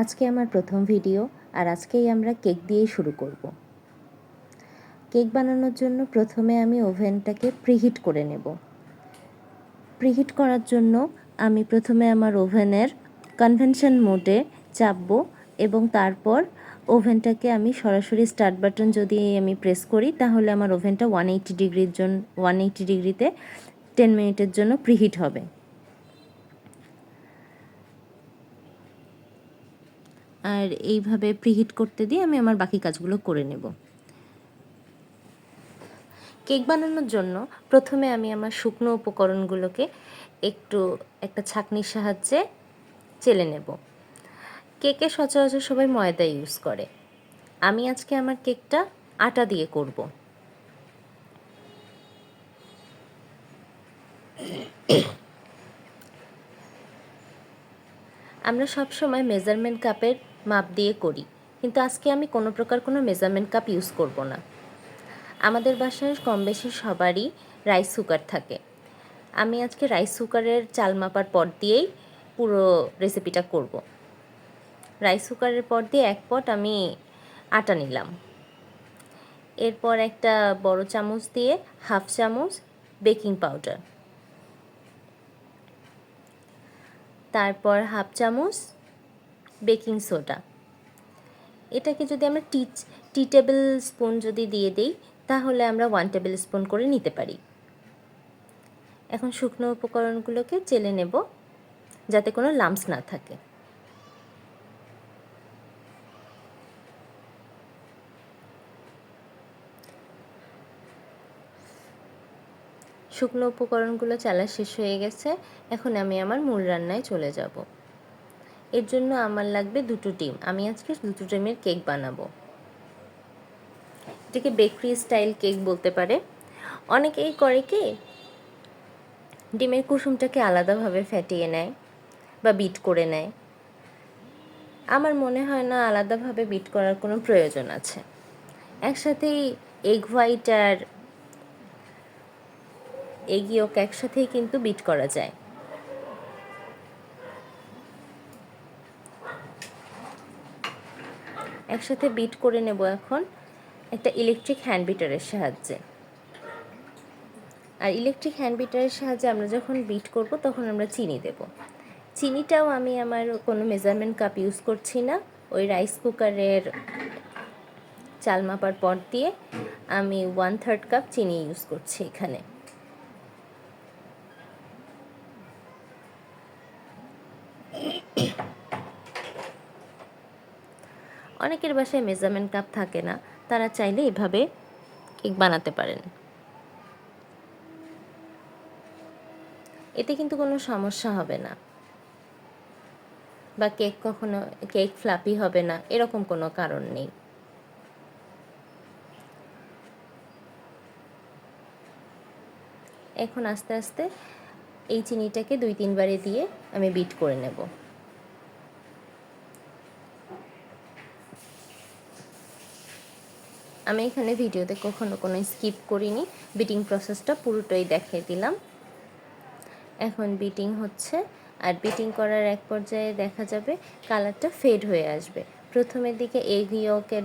আজকে আমার প্রথম ভিডিও আর আজকেই আমরা কেক দিয়েই শুরু করব। কেক বানানোর জন্য প্রথমে আমি ওভেনটাকে প্রিহিট করে নেব। প্রিহিট করার জন্য আমি প্রথমে আমার ওভেনের কনভেনশন মোডে চাপবো এবং তারপর ওভেনটাকে আমি সরাসরি স্টার্ট বাটন যদি আমি প্রেস করি, তাহলে আমার ওভেনটা ওয়ান এইটি ডিগ্রির জন্য ওয়ান এইটি ডিগ্রিতে টেন মিনিটের জন্য প্রিহিট হবে। আর এইভাবে প্রিহিট করতে দিয়ে আমি আমার বাকি কাজগুলো করে নেব। কেক বানানোর জন্য প্রথমে আমি আমার শুকনো উপকরণগুলোকে একটু একটা ছাঁকনির সাহায্যে চেলে নেব। কেকে সচরাচর সবাই ময়দা ইউজ করে। আমি আজকে আমার কেকটা আটা দিয়ে করব। আমরা সব সময় মেজারমেন্ট কাপের মাপ দিয়ে করি। কিন্তু আজকে আমি কোনো প্রকার কোনো মেজারমেন্ট কাপ ইউজ করব না। আমাদের বাসায় কম বেশি সবারই রাইস কুকার থাকে। আমি আজকে রাইস কুকারের চাল মাপার পর দিয়েই পুরো রেসিপিটা করব। রাইস কুকারের পর দিয়ে এক পট আমি আটা নিলাম। এরপর একটা বড় চামচ দিয়ে হাফ চামচ বেকিং পাউডার। তারপর হাফ চামচ বেকিং সোডা। এটাকে যদি আমরা টি টি টেবিল স্পুন যদি দিয়ে দিই, তাহলে আমরা ওয়ান টেবিল স্পুন করে নিতে পারি। এখন শুকনো উপকরণগুলোকে চেলে নেব, যাতে কোনো লাম্পস না থাকে। শুকনো উপকরণগুলো চালা শেষ হয়ে গেছে, এখন আমি আমার মূল রান্নায় চলে যাব। এর জন্য আমার লাগবে দুটো ডিম। আমি আজকে দুটো ডিমের কেক বানাবো। এটাকে বেকরি স্টাইল কেক বলতে পারে। অনেকেই করে কি, ডিমের কুসুমটাকে আলাদাভাবে ফেটিয়ে নেয় বা বিট করে নেয়। আমার মনে হয় না আলাদাভাবে বিট করার কোনো প্রয়োজন আছে। একসাথেই এগ হোয়াইট আর এগ ইয়োক একসাথেই কিন্তু বিট করা যায়। একসাথে বিট করে নেব এখন একটা ইলেকট্রিক হ্যান্ড বিটারের সাহায্যে। আর ইলেকট্রিক হ্যান্ড বিটারের সাহায্যে আমরা যখন বিট করব তখন আমরা চিনি দেব। চিনিটাও আমি আমার কোনো মেজারমেন্ট কাপ ইউজ করছি না। ওই রাইস কুকারের চাল মাপার পর দিয়ে আমি ওয়ান থার্ড কাপ চিনি ইউজ করছি এখানে। অনেকের বাসায় মেজারমেন্ট কাপ থাকে না, তারা চাইলে এভাবে কেক বানাতে পারেন। এতে কিন্তু কোনো সমস্যা হবে না। বা কেক কখনো, কেক ফ্লাপি হবে না, এরকম কোনো কারণ নেই। এখন আস্তে আস্তে এই চিনিটাকে দুই তিনবারে দিয়ে আমি বিট করে নেব। আমি এখানে ভিডিওতে কখনো কোনো স্কিপ করিনি। বিটিং প্রসেসটা পুরোটাই দেখিয়ে দিলাম। এখন বিটিং হচ্ছে। আর বিটিং করার এক পর্যায়ে দেখা যাবে কালারটা ফেড হয়ে আসবে। প্রথমের দিকে এগ ইয়কের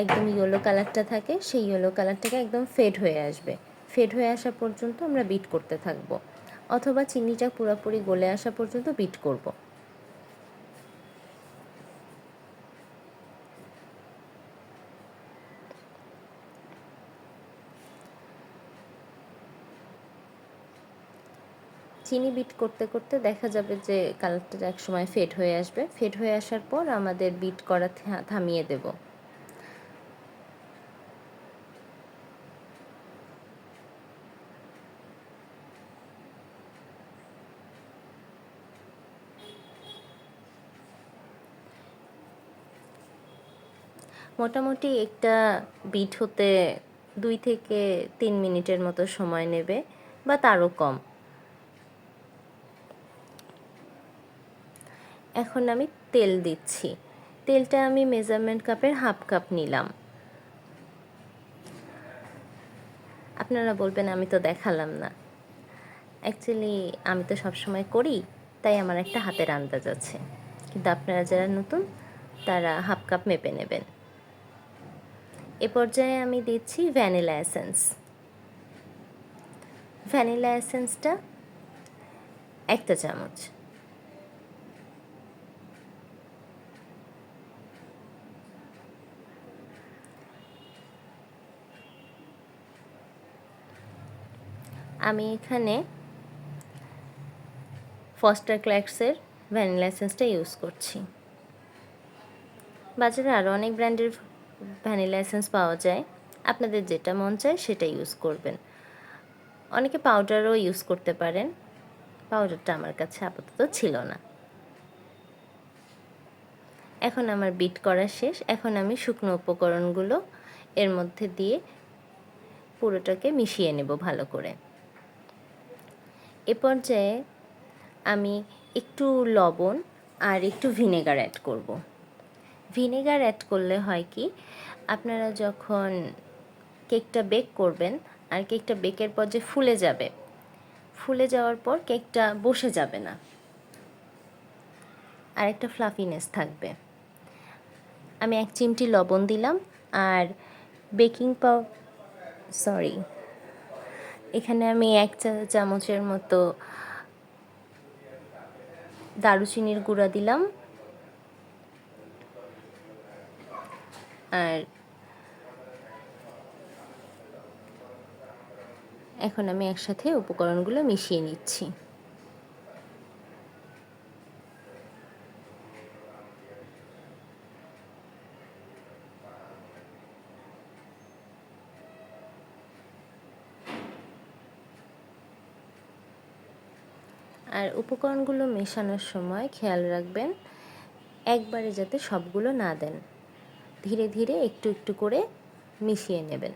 একদম ইয়েলো কালারটা থাকে, সেই ইয়েলো কালারটাকে একদম ফেড হয়ে আসবে। ফেড হয়ে আসা পর্যন্ত আমরা বিট করতে থাকব। অথবা চিনিটা পুরোপুরি গলে আসা পর্যন্ত বিট করব। চিনি বিট করতে করতে দেখা যাবে যে কালারটা এক সময় ফেড হয়ে আসবে। ফেড হয়ে আসার পর আমাদের বিট করা থামিয়ে দেব। মোটামুটি একটা বিট হতে দুই থেকে তিন মিনিটের মতো সময় নেবে, বা তারও কম। এখন আমি তেল দিচ্ছি। তেলটা আমি মেজারমেন্ট কাপের হাফ কাপ নিলাম। আপনারা বলবেন, আমি তো দেখালাম না। অ্যাকচুয়ালি আমি তো সবসময় করি, তাই আমার একটা হাতের আন্দাজ আছে। কিন্তু আপনারা যারা নতুন, তারা হাফ কাপ মেপে নেবেন। এ পর্যায়ে আমি দিচ্ছি ভ্যানিলা এসেন্স। ভ্যানিলা এসেন্সটা একটা চামচ। আমি এখানে ফস্টার ক্ল্যাক্সের ভ্যানিলা এসেন্সটা ইউজ করছি। বাজারে আরও অনেক ব্র্যান্ডের ভ্যানিলা এসেন্স পাওয়া যায়। আপনাদের যেটা মন চায় সেটা ইউজ করবেন। অনেকে পাউডারও ইউজ করতে পারেন। পাউডারটা আমার কাছে আপাতত ছিল না। এখন আমার বিট করা শেষ। এখন আমি শুকনো উপকরণগুলো এর মধ্যে দিয়ে পুরোটাকে মিশিয়ে নেব ভালো করে। এ পর্যায়ে আমি একটু লবণ আর একটু ভিনেগার অ্যাড করব। ভিনেগার অ্যাড করলে হয় কি, আপনারা যখন কেকটা বেক করবেন আর কেকটা বেকের পর যে ফুলে যাবে, ফুলে যাওয়ার পর কেকটা বসে যাবে না আর একটা ফ্লাফিনেস থাকবে আমি এক চিমটি লবণ দিলাম আর বেকিং পাউ সরি এখানে আমি এক চা, চামচের মতো দারুচিনির গুঁড়া দিলাম। আর এখন আমি একসাথে উপকরণগুলো মিশিয়ে নিচ্ছি আর উপকরণগুলো মেশানোর সময় খেয়াল রাখবেন, একবারে যাতে সবগুলো না দেন। ধীরে ধীরে একটু একটু করে মিশিয়ে নেবেন।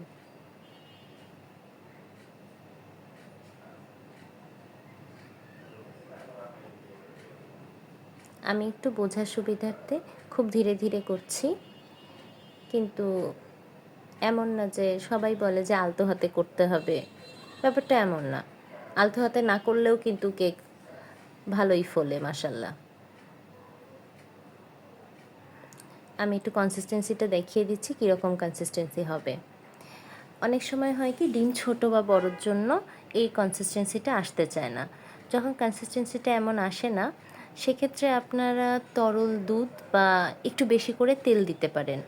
আমি একটু বোঝার সুবিধার্থে খুব ধীরে ধীরে করছি, কিন্তু এমন না যে সবাই বলে যে আলতো হাতে করতে হবে। ব্যাপারটা এমন না। আলতো হাতে না করলেও কিন্তু কেক ভালোই ফোলে মাসাল্লাহ আমি একটু কনসিস্টেন্সিটা দেখিয়ে দিচ্ছি, কীরকম কনসিস্টেন্সি হবে। অনেক সময় হয় কি, ডিম ছোট বা বড়োর জন্য এই কনসিস্টেন্সিটা আসতে চায় না। যখন কনসিস্টেন্সিটা এমন আসে না, সেক্ষেত্রে আপনারা তরল দুধ বা একটু বেশি করে তেল দিতে পারেন।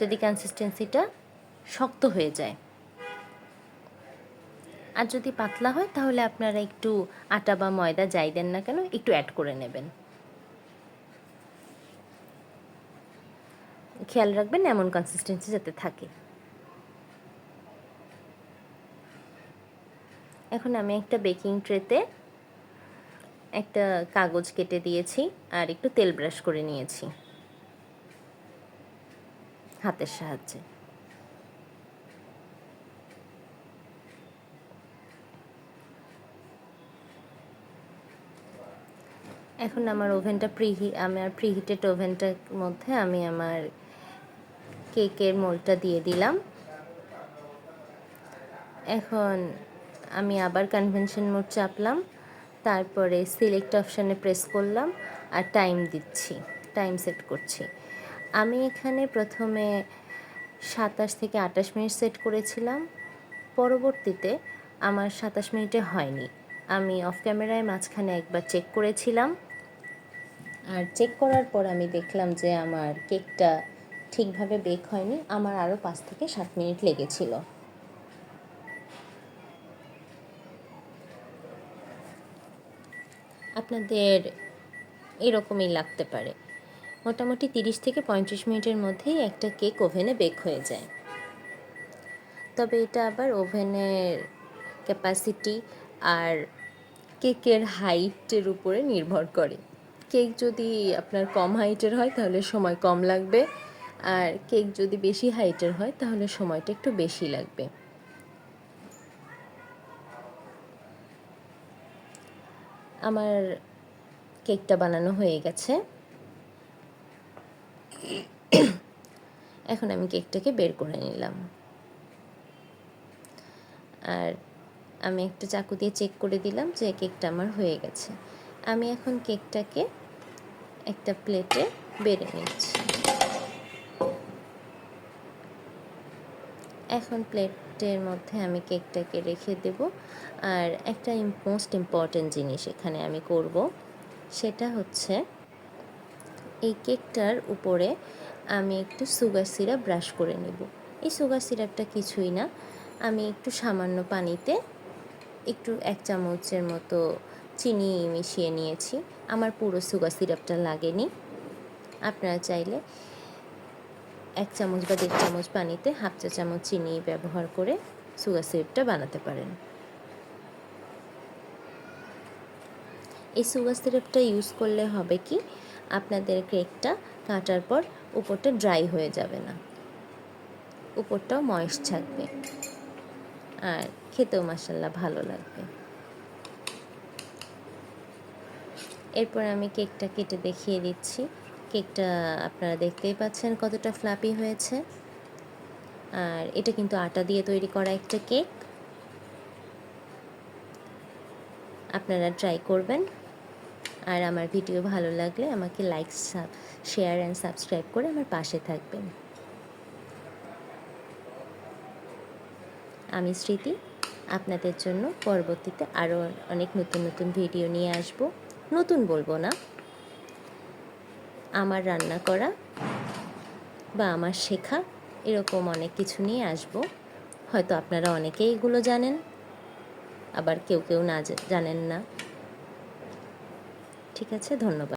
যদি কনসিস্টেন্সিটা শক্ত হয়ে যায়। আর যদি পাতলা হয়, তাহলে আপনারা একটু আটা বা ময়দা যাই দেন না কেন, একটু অ্যাড করে নেবেন। খেয়াল রাখবেন, এমন কনসিস্টেন্সি যাতে থাকে। এখন আমি একটা বেকিং ট্রেতে একটা কাগজ কেটে দিয়েছি আর একটু তেল ব্রাশ করে নিয়েছি। হাতের সাহায্যে। এখন আমার ওভেনটা প্রিহি আমার প্রিহিটেড ওভেনটার মধ্যে আমি আমার কেকের মোলটা দিয়ে দিলাম। এখন আমি আবার কনভেনশন মোড চাপলাম, তারপরে সিলেক্ট অপশানে প্রেস করলাম আর টাইম দিচ্ছি, টাইম সেট করছি। আমি এখানে প্রথমে সাতাশ থেকে আটাশ মিনিট সেট করেছিলাম, পরবর্তীতে আমার সাতাশ মিনিটে হয়নি। আমি অফ ক্যামেরায় মাঝখানে একবার চেক করেছিলাম আর চেক করার পর আমি দেখলাম যে আমার কেকটা ঠিকভাবে বেক হয়নি, আমার আরও পাঁচ থেকে সাত মিনিট লেগেছিল। আপনাদের এরকমই লাগতে পারে। মোটামুটি তিরিশ থেকে পঁয়ত্রিশ মিনিটের মধ্যেই একটা কেক ওভেনে বেক হয়ে যায়। তবে এটা আবার ওভেনের ক্যাপাসিটি আর কেকের হাইটের উপরে নির্ভর করে। কেক যদি আপনার কম হাইটের হয়, তাহলে সময় কম লাগবে। আর কেক যদি বেশি হাইটের হয়, তাহলে সময়টা একটু বেশি লাগবে। আমার কেকটা বানানো হয়ে গেছে। এখন আমি কেকটাকে বের করে নিলাম। আর আমি একটা চাকু দিয়ে চেক করে দিলাম যে কেকটা আমার হয়ে গেছে। আমি এখন কেকটাকে একটা প্লেটে বেড়ে নিচ্ছি। এখন প্লেটের মধ্যে আমি কেকটাকে রেখে দেব। আর একটা মোস্ট ইম্পর্ট্যান্ট জিনিস এখানে আমি করব, সেটা হচ্ছে এই কেকটার উপরে আমি একটু সুগার সিরাপ ব্রাশ করে নেব। এই সুগার সিরাপটা কিছুই না। আমি একটু সামান্য পানিতে একটু এক চামচের মতো চিনি মিশিয়ে নিয়েছি। আমার পুরো সুগার সিরাপটা লাগেনি। আপনারা চাইলে এক চামচ বা দেড় চামচ পানিতে হাফ চা চামচ চিনি ব্যবহার করে সুগার সিরাপটা বানাতে পারেন। এই সুগার সিরাপটা ইউজ করলে হবে কি, আপনাদের কেকটা কাটার পর উপরটা ড্রাই হয়ে যাবে না। উপরটাও ময়েস্ট থাকবে। আর খেতেও মাসাল্লাহ ভালো লাগবে। এরপর আমি কেকটা কেটে দেখিয়ে দিচ্ছি। কেকটা আপনারা দেখতেই পাচ্ছেন কতটা ফ্লাপি হয়েছে। আর এটা কিন্তু আটা দিয়ে তৈরি করা একটা কেক। আপনারা ট্রাই করবেন। আর আমার ভিডিও ভালো লাগলে আমাকে লাইক শেয়ার অ্যান্ড সাবস্ক্রাইব করে আমার পাশে থাকবেন। আমি স্মৃতি, আপনাদের জন্য পরবর্তীতে আরও অনেক নতুন নতুন ভিডিও নিয়ে আসব। নতুন বলব না। আমার রান্না করা বা আমার শেখা এরকম অনেক কিছু নিয়ে আসব। হয়তো আপনারা অনেকেই এগুলো জানেন, আবার কেউ কেউ না জানেন না। ঠিক আছে, ধন্যবাদ।